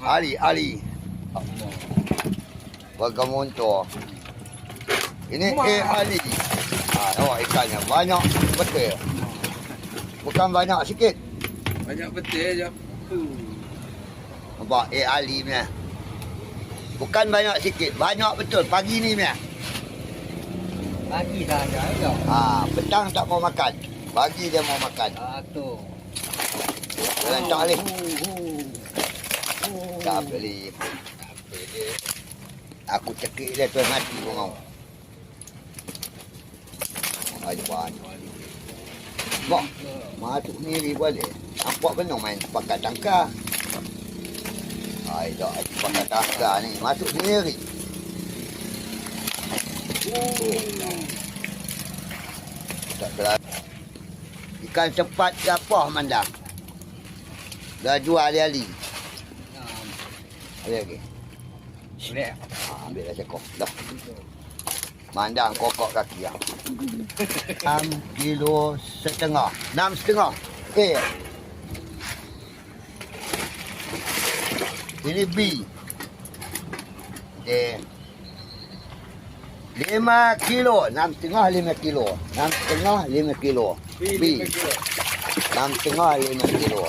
Ali, Ali. Bergamontor. Ini A Ali. Ha, nampak ikannya banyak betul. Bukan banyak sikit. Banyak betul je. Nampak A Ali punya. Bukan banyak sikit, banyak betul pagi ni punya. Pagi saja ya. Ha, petang tak mau makan. Pagi dia mau makan. Ah tu. Jalan tak boleh. Oh, Tak boleh. Aku cekik dia tu mati pun mau. Aduh banyak. Bok, masuk sendiri boleh. Nampak benar main pakai tangkar. Ay, dah aku pakai tangkar ni. Masuk sendiri. Tak terlalu. Ikan cepat apa mandang? Dah jual ali-ali. Ada lagi? Boleh. Ha, ambil dah cekok. Dah. Mandang kokok kaki ah. 6 kilo setengah. 6 setengah. Eh. Ini B. Eh. 5 kilo. 6 setengah 5 kilo. 6 setengah 5 kilo. B. 6 setengah 5 kilo.